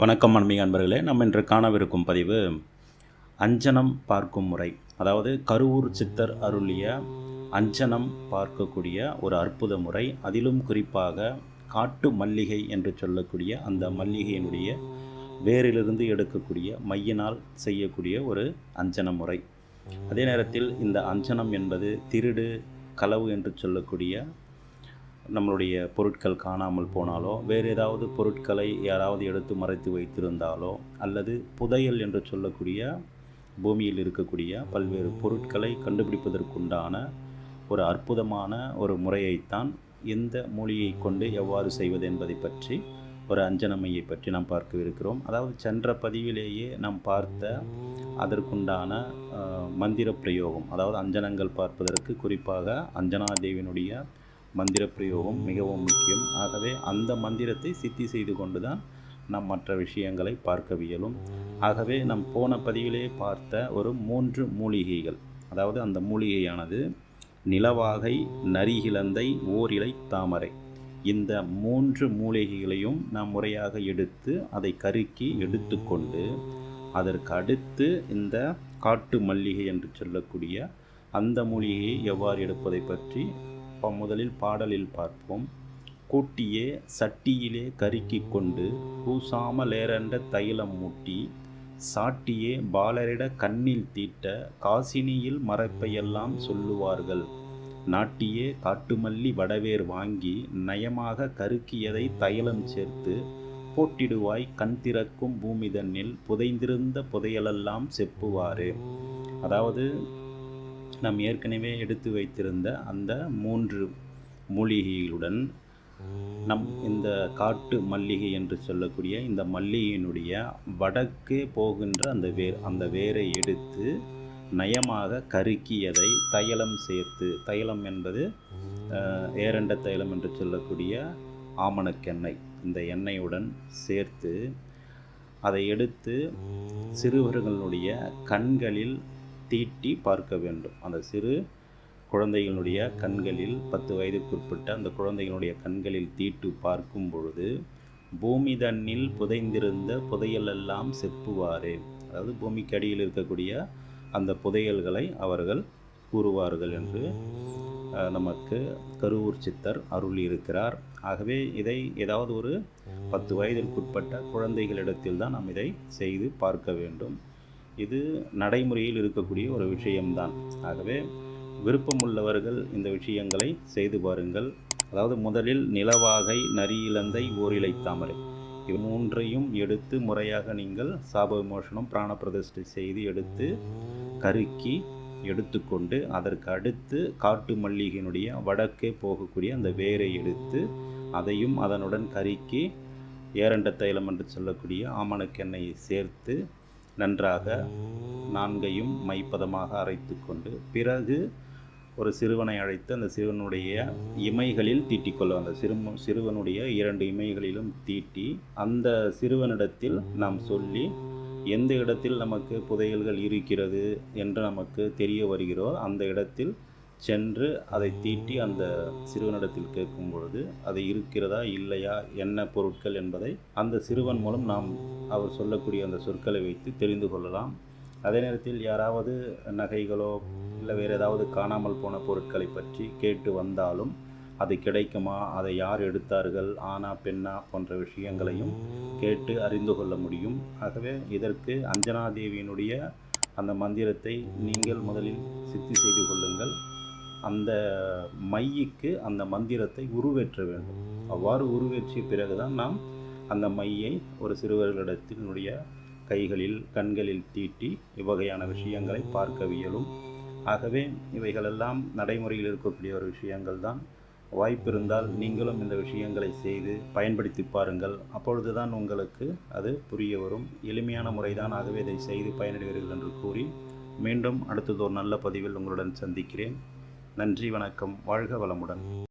வணக்கம் அன்பிக அன்பர்களே. நம்ம இன்று காணவிருக்கும் பதிவு அஞ்சனம் பார்க்கும் முறை. அதாவது கருவூர் சித்தர் அருளிய அஞ்சனம் பார்க்கக்கூடிய ஒரு அற்புத முறை. அதிலும் குறிப்பாக காட்டு மல்லிகை என்று சொல்லக்கூடிய அந்த மல்லிகையினுடைய வேரிலிருந்து எடுக்கக்கூடிய மையினால் செய்யக்கூடிய ஒரு அஞ்சன முறை. அதே நேரத்தில் இந்த அஞ்சனம் என்பது திருடு களவு என்று சொல்லக்கூடிய நம்மளுடைய பொருட்கள் காணாமல் போனாலோ வேறு ஏதாவது பொருட்களை யாராவது எடுத்து மறைத்து வைத்திருந்தாலோ அல்லது புதையல் என்று சொல்லக்கூடிய பூமியில் இருக்கக்கூடிய பல்வேறு பொருட்களை கண்டுபிடிப்பதற்குண்டான ஒரு அற்புதமான ஒரு முறையைத்தான் இந்த மூலியை கொண்டு எவ்வாறு செய்வது என்பதை பற்றி ஒரு அஞ்சனமையை பற்றி நாம் பார்க்கவிருக்கிறோம். அதாவது சென்ற பதிவிலேயே நாம் பார்த்த அதற்குண்டான மந்திர பிரயோகம் அதாவது அஞ்சனங்கள் பார்ப்பதற்கு குறிப்பாக அஞ்சனாதேவியினுடைய மந்திர பிரயோகம் மிகவும் முக்கியம். ஆகவே அந்த மந்திரத்தை சித்தி செய்து கொண்டு தான் நம் மற்ற விஷயங்களை பார்க்கவியலும். ஆகவே நம் போன பதிவிலே பார்த்த ஒரு மூன்று மூலிகைகள். அதாவது அந்த மூலிகையானது நிலவாகை நரிகிழந்தை ஓரிலை தாமரை. இந்த மூன்று மூலிகைகளையும் நாம் முறையாக எடுத்து அதை கருக்கி எடுத்துக்கொண்டு அதற்கு அடுத்து இந்த காட்டு மல்லிகை என்று சொல்லக்கூடிய அந்த மூலிகையை எவ்வாறு எடுப்பதை பற்றி முதலில் பாடலில் பார்ப்போம். கூட்டியே சட்டியிலே கருக்கி கொண்டு கூசாமலேரண்ட தைலம் மூட்டி சாட்டியே பாலரிட கண்ணில் தீட்ட காசினியில் மறைப்பையெல்லாம் சொல்லுவார்கள். நாட்டியே காட்டுமல்லி வடவேர் வாங்கி நயமாக கருக்கியதை தைலம் சேர்த்து போட்டிடுவாய் கண் திறக்கும் பூமிதன்னில் புதைந்திருந்த புதையலெல்லாம் செப்புவாரே. அதாவது நாம் ஏற்கனவே எடுத்து வைத்திருந்த அந்த மூன்று மூலிகைகளுடன் நம் இந்த காட்டு மல்லிகை என்று சொல்லக்கூடிய இந்த மல்லிகையினுடைய வடக்கே போகின்ற அந்த வேர் அந்த வேரை எடுத்து நயமாக கருக்கியதை தைலம் சேர்த்து தைலம் என்பது ஏரண்ட தைலம் என்று சொல்லக்கூடிய ஆமணக்கெண்ணெய். இந்த எண்ணெயுடன் சேர்த்து அதை எடுத்து சிறுவர்களுடைய கண்களில் தீட்டி பார்க்க வேண்டும். அந்த சிறு குழந்தைகளுடைய கண்களில் பத்து வயதுக்குட்பட்ட அந்த குழந்தைகளுடைய கண்களில் தீட்டு பார்க்கும் பொழுது பூமி தண்ணில் புதைந்திருந்த புதையலெல்லாம் செப்புவாரே. அதாவது பூமிக்கு அடியில் இருக்கக்கூடிய அந்த புதையல்களை அவர்கள் கூறுவார்கள் என்று நமக்கு கருவூர் சித்தர் அருள் இருக்கிறார் ஆகவே இதை ஏதாவது ஒரு பத்து வயதிற்குட்பட்ட குழந்தைகளிடத்தில் தான் நாம் இதை செய்து பார்க்க வேண்டும். இது நடைமுறையில் இருக்கக்கூடிய ஒரு விஷயம்தான். ஆகவே விருப்பமுள்ளவர்கள் இந்த விஷயங்களை செய்து பாருங்கள். அதாவது முதலில் நிலவாகை நரியிலந்தை ஓரிலை தாமரை. மூன்றையும் எடுத்து முறையாக நீங்கள் சாப விமோசனம் பிராண பிரதிஷ்டை செய்து எடுத்து கருக்கி எடுத்துக்கொண்டு அதற்கு அடுத்து காட்டு மல்லிகையினுடைய வடக்கே போகக்கூடிய அந்த வேரை எடுத்து அதையும் அதனுடன் கருக்கி ஏரண்ட தைலம் என்று சொல்லக்கூடிய ஆமணக்கெண்ணெயை சேர்த்து நன்றாக நான்கையும் மைப்பதமாக அரைத்து கொண்டு பிறகு ஒரு சிறுவனை அழைத்து அந்த சிறுவனுடைய இமைகளில் தீட்டிக்கொள்ளும் அந்த சிறு சிறுவனுடைய இரண்டு இமைகளிலும் தீட்டி அந்த சிறுவனிடத்தில் நாம் சொல்லி எந்த இடத்தில் நமக்கு புதையல்கள் இருக்கிறது என்று நமக்கு தெரிய வருகிறோ அந்த இடத்தில் சென்று அதை தீட்டி அந்த சிறுவனிடத்தில் கேட்கும் பொழுது அது இருக்கிறதா இல்லையா என்ன பொருட்கள் என்பதை அந்த சிறுவன் மூலம் நாம் அவர் சொல்லக்கூடிய அந்த சொற்களை வைத்து தெரிந்து கொள்ளலாம். அதே நேரத்தில் யாராவது நகைகளோ இல்லை வேறு ஏதாவது காணாமல் போன பொருட்களை பற்றி கேட்டு வந்தாலும் அது கிடைக்குமா? அதை யார் எடுத்தார்கள்? ஆனா பெண்ணா போன்ற விஷயங்களையும் கேட்டு அறிந்து கொள்ள முடியும். ஆகவே இதற்கு அஞ்சனாதேவியினுடைய அந்த மந்திரத்தை நீங்கள் முதலில் சித்தி செய்து கொள்ளுங்கள். அந்த மையிக்கு அந்த மந்திரத்தை உருவேற்ற வேண்டும். அவ்வாறு உருவேற்றிய பிறகுதான் நாம் அந்த மையை ஒரு சிறுவர்களிடத்தினுடைய கைகளில் கண்களில் தீட்டி இவ்வகையான விஷயங்களை பார்க்கவியலும். ஆகவே இவைகளெல்லாம் நடைமுறையில் இருக்கக்கூடிய ஒரு விஷயங்கள் தான் வாய்ப்பு இருந்தால் நீங்களும் இந்த விஷயங்களை செய்து பயன்படுத்தி பாருங்கள். அப்பொழுதுதான் உங்களுக்கு அது புரிய வரும். எளிமையான முறைதான். ஆகவே இதை செய்து பயனடைவீர்கள் என்று கூறி மீண்டும் அடுத்தது ஒரு நல்ல பதிவில் உங்களுடன் சந்திக்கிறேன். நன்றி வணக்கம். வாழ்க வளமுடன்.